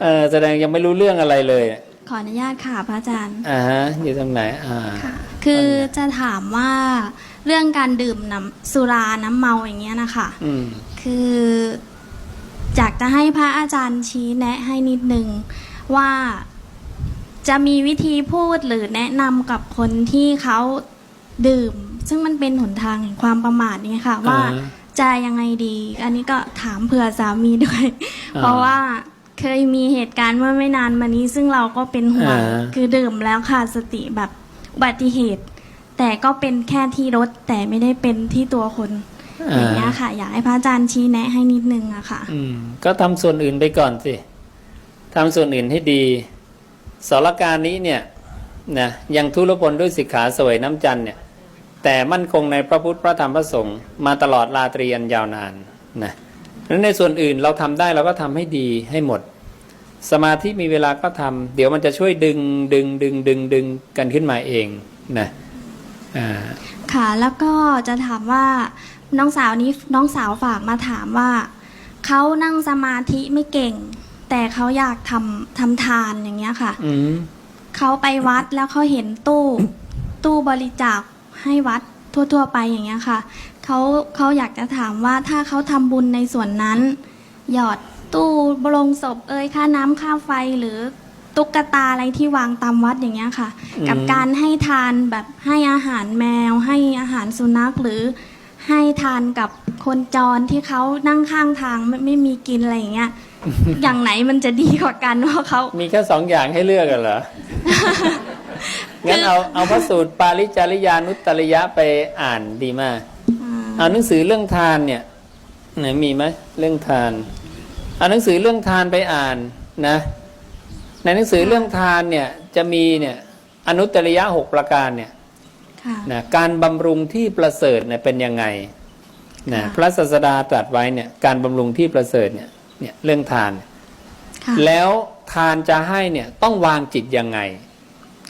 เออแสดงยังไม่รู้เรื่องอะไรเลยขออนุญาตค่ะพระอาจารย์ อ่าฮะอยู่ตรงไหนอ่า ค่ะคือจะถามว่าเรื่องการดื่มน้ำสุราน้ำเมาอย่างเงี้ยนะคะ อืม คืออยากจะให้พระอาจารย์ชี้แนะให้นิดนึงว่าจะมีวิธีพูดหรือแนะนำกับคนที่เขาดื่ม ซึ่งมันเป็นหนทางแห่งความประมาทเนี่ยค่ะ ว่าอ่าจะยังไงดี อันนี้ก็ถามเผื่อสามีด้วย อ่า เพราะว่า เคยมีเหตุการณ์เมื่อไม่นานมานี้ ซึ่งเราก็เป็นห่วงอ่า คือดื่มแล้วขาดสติแบบอุบัติเหตุ แต่ก็เป็นแค่ที่รถแต่ไม่ได้เป็นที่ตัวคนอย่างเงี้ยค่ะ อยากให้พระอาจารย์ชี้แนะให้นิดนึงอะค่ะ อืมก็ทำส่วนอื่นไปก่อนสิทำส่วนอื่นให้ดีสรการนี้เนี่ยนะยังทุรพลด้วยสิกขาสวยน้ำจันทร์เนี่ย แต่มั่นคงในพระพุทธพระธรรมพระสงฆ์มาตลอดราตรีอันยาวนานนะแล้วในส่วนอื่นเราทำได้เราก็ทำให้ดีให้หมด สมาธิมีเวลาก็ทำเดี๋ยวมันจะช่วยดึงดึงดึงดึงดึงกันขึ้นมาเองนะอ่าค่ะแล้วก็จะถามว่าน้องสาวนี้น้องสาวฝากมาถามว่าเขานั่งสมาธิไม่เก่ง แต่เขาอยากทำทำทานอย่างเงี้ยค่ะอืมเขาไปวัดแล้วเขาเห็นตู้ ตู้บริจาคให้วัดทั่ว ๆ ไปอย่างเงี้ยค่ะเขาเขาอยากจะถามว่าถ้าเขาทำบุญในส่วนนั้น หยอด ตู้บรงศพเอ่ยค่าน้ำค่าไฟหรือตุ๊กตาอะไรที่วางตามวัดอย่างเงี้ยค่ะ อืม กับการให้ทานแบบให้อาหารแมว ให้อาหารสุนัขหรือให้ทานกับคนจรที่เขานั่งข้างทางไม่ไม่มีกินอะไรอย่างเงี้ย อย่างไหนมันจะดีกว่ากันเพราะเขา มีแค่สองอย่างให้เลือกกันเหรอ งั้นเอาเอาพระสูตรปาริจาริยานุตตริยะไปอ่านดีมากอืมเอาหนังสือเรื่องทานเนี่ยไหนมีไหมเรื่องทาน เอาหนังสือเรื่องทานไปอ่านนะ ในหนังสือเรื่องทานเนี่ยจะมีเนี่ยอนุตตริยะหกประการเนี่ยค่ะนะการบำรุงที่ประเสริฐเนี่ยเป็นยังไงนะค่ะพระศาสดาตรัสไว้เนี่ยการบำรุงที่ประเสริฐเนี่ยเนี่ยเรื่องทานค่ะแล้วทานจะให้เนี่ยต้องวางจิตยังไง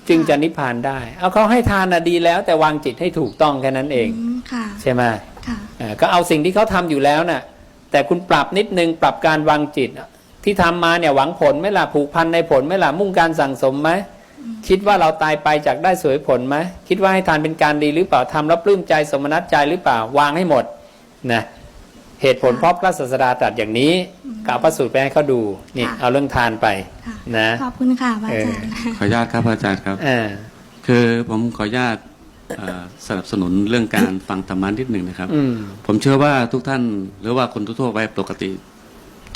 จึงจะนิพพานได้ เอาเขาให้ทานนะดีแล้ว แต่วางจิตให้ถูกต้องแค่นั้นเองอืมค่ะใช่ไหมค่ะเอ่อก็เอาสิ่งที่เขาทำอยู่แล้วน่ะ แต่คุณปรับนิดนึงปรับการวางจิตอะที่ทำมาเนี่ยหวังผลไหม่ล่ะผูกพันในผลไหม่ล่ะมุ่งการสั่งสมไหมคิดว่าเราตายไปจากได้สวยผลไหมคิดว่าให้ทานเป็นการดีหรือเปล่าทำแล้วปลื้มใจสมนัตใจหรือเปล่าวางให้หมดนะเหตุผลเพราะพระศาสดาตรัสอย่างนี้กล่าวพระสูตรไปให้เขาดูนี่ค่ะเอาเรื่องทานไปค่ะนะขอบคุณค่ะพระอาจารย์ขออนุญาตครับอาจารย์ครับเออคือผมขออนุญาตเอ่อสนับสนุนเรื่องการฟังธรรมะนิดหนึ่งนะครับ อืม ผมเชื่อว่าทุกท่านหรือว่าคนทั่วๆไปปกติ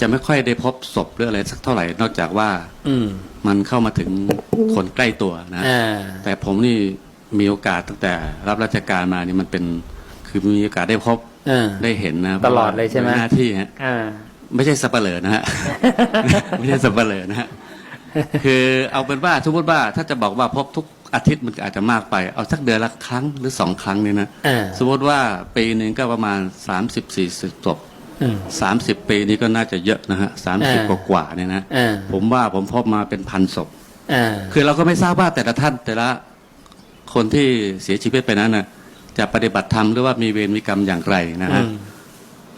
จะไม่ค่อยได้พบศพหรืออะไรสักเท่าไหร่ นอกจากว่าอืมมันเข้ามาถึงคนใกล้ตัวนะ อ่า แต่ผมนี่มีโอกาสตั้งแต่รับราชการมานี่มันเป็นคือมีโอกาสได้พบอ่า ได้เห็นนะตลอดเลยใช่ไหม พราะว่าหน้าที่ฮะ อ่า ไม่ใช่สับเปลือนะฮะ ไม่ใช่สับเปลือนะฮะ คือเอาเป็นว่าสมมติว่าถ้าจะบอกว่าพบทุก อาทิตย์มันอาจจะมากไป เอาสักเดือนละครั้งหรือสองครั้งเนี่ยนะอ่าสมมติว่าปีหนึ่งก็ประมาณสามสิบสี่สิบศพอืม สามสิบปีนี้ก็น่าจะเยอะนะฮะสามสิบอ่ากว่าๆเนี่ยนะอ่าผมว่าผมพบมาเป็นพันศพอ่าคือเราก็ไม่ทราบว่าแต่ละท่านแต่ละคนที่เสียชีวิตไปนั้นนะจะปฏิบัติธรรมหรือว่ามีเวรมีกรรมอย่างไรนะฮะอืม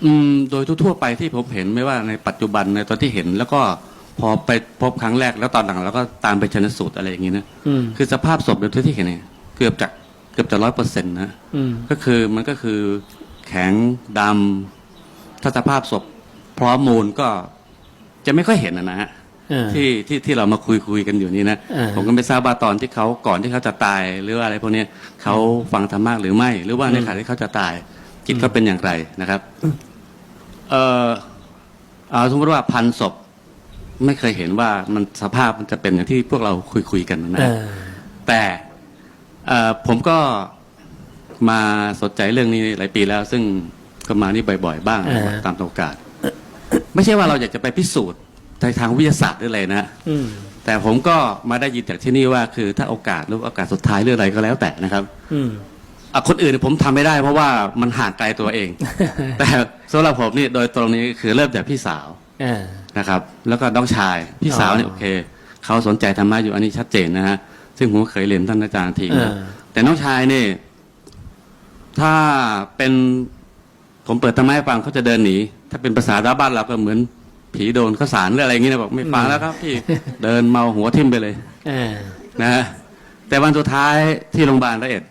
อืมโดยทั่วๆไปที่ผมเห็นไม่ว่าในปัจจุบันในตอนที่เห็นแล้วก็ พอไปพบครั้งแรกแล้วตอนหลังเราก็ตามไปชนสูตรอะไรอย่างนี้นะอืม คือสภาพศพโดยที่เห็นเนี่ยเกือบจะเกือบจะร้อยเปอร์เซ็นต์นะอืม ก็คือมันก็คือแข็งดำถ้าสภาพศพพร้อมมูลก็จะไม่ค่อยเห็นนะนะฮะอ่าที่ที่ที่เรามาคุยคุยกันอยู่นี่นะอ่า ผมก็ไม่ทราบว่าตอนที่เขาก่อนที่เขาจะตายหรือว่าอะไรพวกเนี้ยเขาฟังธรรมะหรือไม่ หรือว่าในขณะที่เขาจะตาย จิตเขาเป็นอย่างไรนะครับ เออเอาสมมติว่าพันศพ ไม่เคยเห็นว่ามันสภาพมันจะเป็นอย่างที่พวกเราคุยคุยๆกันนะอ่าแต่เอ่อผมก็มาสนใจเรื่องนี้หลายปีแล้ว ซึ่งก็มานี่บ่อย ๆ บ้างอ่าตามโอกาส ไม่ใช่ว่าเราอยากจะไปพิสูจน์ในทางวิทยาศาสตร์หรืออะไรนะอืมแต่ผมก็มาได้ยินจากที่นี่ว่าคือถ้าโอกาสหรือโอกาสสุดท้ายหรืออะไรก็แล้วแต่นะครับ อืมอะคนอื่นผมทำไม่ได้เพราะว่ามันห่างไกลตัวเอง แต่สำหรับผมนี่โดยตรงนี้คือเริ่มจากพี่สาว อ่านะครับ แล้วก็น้องชายพี่สาวเนี่ยอ๋อโอเคเขาสนใจธรรมะอยู่อันนี้ชัดเจนนะฮะซึ่งผมก็เคยเรียนท่านอาจารย์ทีนะอ่าแต่น้องชายนี่ถ้าเป็นผมเปิดธรรมะให้ฟังเขาจะเดินหนีถ้าเป็นภาษาบ้านเราก็เหมือนผีโดนข้าวสารหรืออะไรอย่างงี้นะบอกไม่ฟังแล้วครับพี่ เดินเมาหัวทิ่มไปเลยอ่านะฮะแต่วันสุดท้ายที่โรงพยาบาลละเอ็ด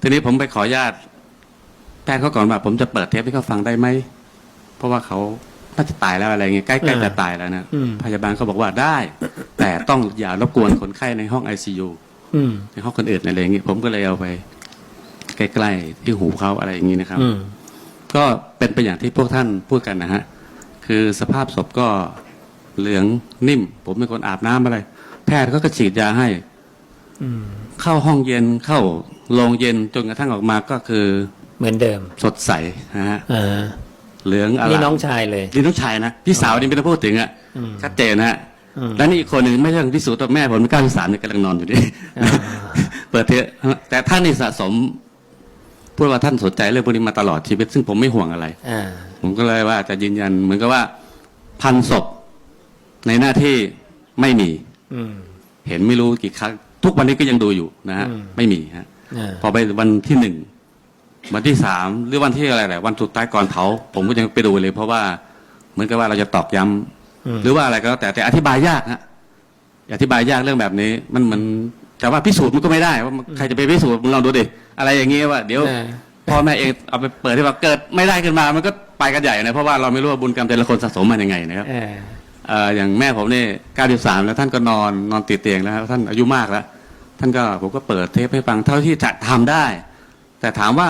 ทีนี้ผมไปขออนุญาตแพทย์เขาก่อนว่า ผมจะเปิดเทปให้เขาฟังได้ไหม เพราะว่าเขา น่าจะตายแล้วอะไรเงี้ยใกล้ๆจะตายแล้วนะอืมพยาบาลเขาบอกว่าได้ แต่ต้องอย่ารบกวนคนไข้ในห้องไอซียูอืมในห้องคนอื่นอะไรอย่างงี้ผมก็เลยเอาไป ใกล้ๆที่หูเขาอะไรอย่างงี้นะครับอืมก็เป็นไปอย่างที่พวกท่านพูดกันนะฮะคือสภาพศพก็เหลืองนิ่ม ผมเป็นคนอาบน้ำอะไร แพทย์ก็ก็ฉีดยาให้อืมเข้าห้องเย็นเข้าโรงเย็นจนกระทั่งออกมาก็คือ เหมือนเดิม สดใสนะฮะอ่า เหลืองอะไรนี่น้องชายเลย นี่น้องชายนะพี่สาวนี่ไม่ต้องพูดถึงอะอืมชัดเจนนะฮะอืม และนี่อีกคนหนึ่งไม่ใช่พิสูจน์ตัวแม่ผมเก้าสิบสามเนี่ยกำลังนอนอยู่นี่อ่าเปิดเทปแต่ท่านนี่สะสมพูดว่าท่านสนใจเรื่องพวกนี้มาตลอดชีวิต ซึ่งผมไม่ห่วงอะไร อ่า ผมก็เลยว่าจะยืนยันเหมือนกับว่า พันศพในหน้าที่ไม่มี อืม เห็นไม่รู้กี่ครั้ง ทุกวันนี้ก็ยังดูอยู่นะฮะ อืม ไม่มีฮะ อ่าพอไปวันที่หนึ่ง วันที่สามหรือวันที่อะไรแหละวันสุดท้ายก่อนเผาผมก็ยังไปดูเลย เพราะว่าเหมือนกับว่าเราจะตอกย้ำอืม หรือว่าอะไรก็แล้วแต่แต่อธิบายยากฮะอธิบายยากเรื่องแบบนี้ มันเหมือนแต่ว่าพิสูจน์มันก็ไม่ได้ว่ามันใครจะไปพิสูจน์มึงลองดูดิอะไรอย่างเงี้ยว่าเดี๋ยวอ่าพ่อแม่เองเอาไปเปิดที่ว่าเกิดไม่ได้ขึ้นมา มันก็ไปกันใหญ่นะเพราะว่าเราไม่รู้ว่าบุญกรรมแต่ละคนสะสมมายังไงนะครับอ่าเอ่ออย่างแม่ผมเนี่ย93 แล้วท่านก็นอนนอนติดเตียงแล้วครับท่านอายุมากแล้ว ท่านก็ผมก็เปิดเทปให้ฟังเท่าที่จะทำได้ แต่ถามว่า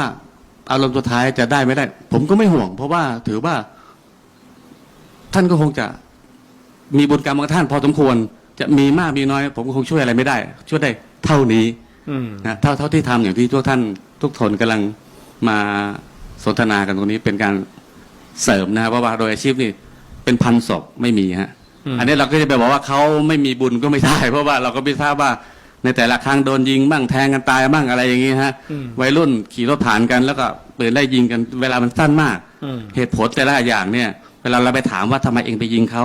อารมณ์สุดท้ายจะได้ไม่ได้ ผมก็ไม่ห่วง เพราะว่าถือว่า ท่านก็คงจะมีบุญกรรมของท่านพอสมควร จะมีมากมีน้อย ผมก็คงช่วยอะไรไม่ได้ ช่วยได้เท่านี้อืมนะเท่าเท่าที่ทำอย่างที่ทุกท่าน ทุกทนกำลังมาสนทนากันตรงนี้เป็นการเสริมนะครับเพราะว่าโดยอาชีพนี่เป็นพันศพไม่มีฮะอืมอันนี้เราก็จะไปบอกว่าเขาไม่มีบุญก็ไม่ได้ เพราะว่าเราก็ไม่ทราบว่า ในแต่ละครั้งโดนยิงบ้างแทงกันตายบ้างอะไรอย่างนี้ฮะอืมวัยรุ่นขี่รถผ่านกันแล้วก็ปืนไล่ยิงกันเวลามันสั้นมากอืมเหตุผลแต่ละอย่างเนี่ย เวลาเราไปถามว่าทำไมเองไปยิงเขา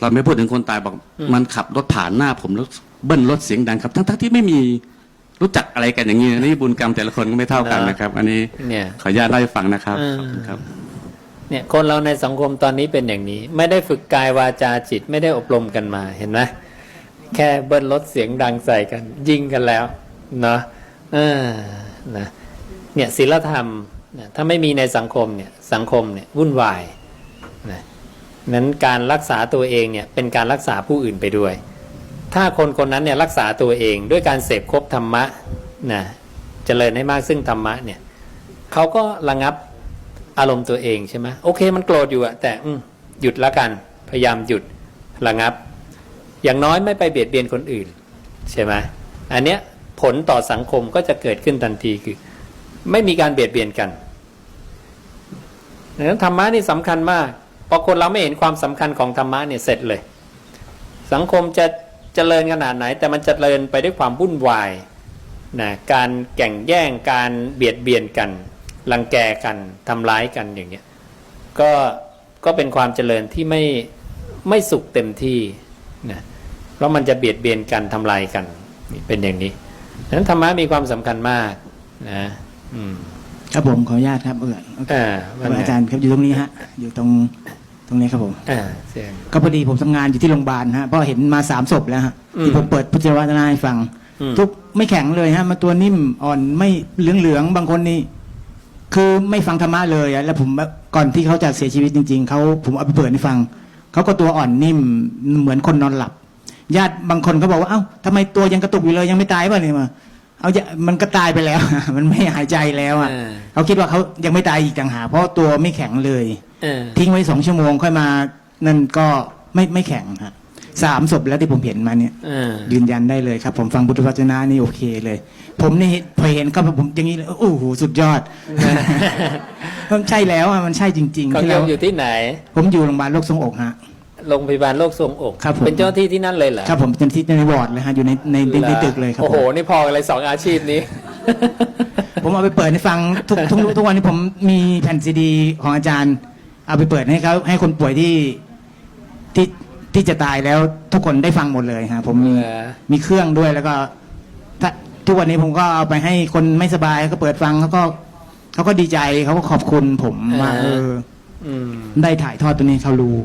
เราไม่พูดถึงคนตายบอกอืมมันขับรถผ่านหน้าผมแล้วเบิ้ลรถเสียงดังครับ ทั้งๆที่ไม่มีรู้จักอะไรกันอย่างนี้นะนี่บุญกรรมแต่ละคนก็ไม่เท่ากันนะครับ อันนี้เนี่ยขออนุญาตเล่าให้ฟังนะครับอืมขอบคุณครับเนี่ยคนเราในสังคมตอนนี้เป็นอย่างนี้ ไม่ได้ฝึกกายวาจาจิตไม่ได้อบรมกันมาเห็นไหม แค่เบิ้ลรถเสียงดังใส่กัน ยิงกันแล้วเนาะเออนะเนี่ยศีลธรรมเนี่ยถ้าไม่มีในสังคมเนี่ยสังคมเนี่ยวุ่นวายนะนั้นการรักษาตัวเองเนี่ยเป็นการรักษาผู้อื่นไปด้วย ถ้าคนคนนั้นเนี่ยรักษาตัวเองด้วยการเสพครบธรรมะนะเจริญให้มากซึ่งธรรมะเนี่ยเขาก็ระงับอารมณ์ตัวเองใช่ไหมโอเคมันโกรธอยู่อะแต่หยุดละกันพยายามหยุดระงับ อย่างน้อยไม่ไปเบียดเบียนคนอื่น ใช่ไหมอันเนี้ยผลต่อสังคมก็จะเกิดขึ้นทันทีคือ ไม่มีการเบียดเบียนกันดังนั้นธรรมะนี่สำคัญมากพอคนเราไม่เห็นความสำคัญของธรรมะเนี่ยเสร็จเลย สังคมจะเจริญขนาดไหน แต่มันจเจริญไปด้วยความวุ่นวายนะการแข่งแย่งการเบียดเบียนกันรังแกกันทำร้ายกันอย่างเงี้ยก็ก็เป็นความเจริญที่ไม่ไม่สุขเต็มที่ นะเพราะมันจะเบียดเบียนกันทำลายกันนี่เป็นอย่างนี้ฉะนั้นธรรมะมีความสำคัญมากนะอืมครับผมขออนุญาตครับเออโอเคอ่าว่าไงอาจารย์ครับอยู่ตรงนี้ฮะ อยู่ตรงตรงนี้ครับผมอ่าเสียงก็พอดีผมทำงานอยู่ที่โรงพยาบาลฮะเพราะเห็นมาสามศพแล้วฮะอืมที่ผมเปิดพุทธวจนะให้ฟังอืมทุกไม่แข็งเลยฮะ มาตัวนิ่มอ่อนไม่เหลืองเหลืองๆบางคนนี่คือไม่ฟังธรรมะเลยอะแล้วผมแบบก่อนที่เขาจะเสียชีวิตจริง ๆเขาผมเอาไปเปิดให้ฟัง เขาก็ตัวอ่อนนิ่มเหมือนคนนอนหลับ ญาติบางคนเขาบอกว่าเอ้าทำไมตัวยังกระตุกอยู่เลยยังไม่ตายป่ะเนี่ยมาเอาอย่ามันก็ตายไปแล้ว มันไม่หายใจแล้วอะอ่าเขาคิดว่าเขายังไม่ตายอีกต่างหากเพราะตัวไม่แข็งเลยเออทิ้งไว้สองชั่วโมงค่อยมานั่นก็ไม่ไม่แข็งฮะ สามศพแล้วที่ผมเห็นมาเนี่ยเออยืนยันได้เลยครับ ผมฟังพุทธวจนะนี่โอเคเลย ผมนี่พอเห็นก็ผมอย่างนี้เลยโอ้โหสุดยอด มันใช่แล้วอะมันใช่จริงเขาๆที่โยเรามอยู่ที่ไหน ผมอยู่โรงพยาบาลโรคทรงอกฮะ โรงพยาบาลโรคทรวงอกครับผม เป็นเจ้าหน้าที่ที่นั่นเลยเหรอครับผมเป็นที่ในวอร์ดเลยฮะอยู่ในในในในตึกเลยครับโอ้ผโห มนี่พอกันเลยสองอาชีพนี้ ผมเอาไปเปิดให้ฟังทุกทุกทุกวันนี้ผมมีแผ่นซีดีของอาจารย์ เอาไปเปิดให้เขาให้คนป่วยที่ที่ ที่จะตายแล้วทุกคนได้ฟังหมดเลยฮะผมมีเหรอ มีเครื่องด้วยแล้วก็ ถ้าทุกวันนี้ผมก็เอาไปให้คนไม่สบายก็เปิดฟังเขาก็เขาก็ดีใจเขาก็ขอบคุณผมว่าอ่าเออ อืม ได้ถ่ายทอดตัวนี้ให้เขารู้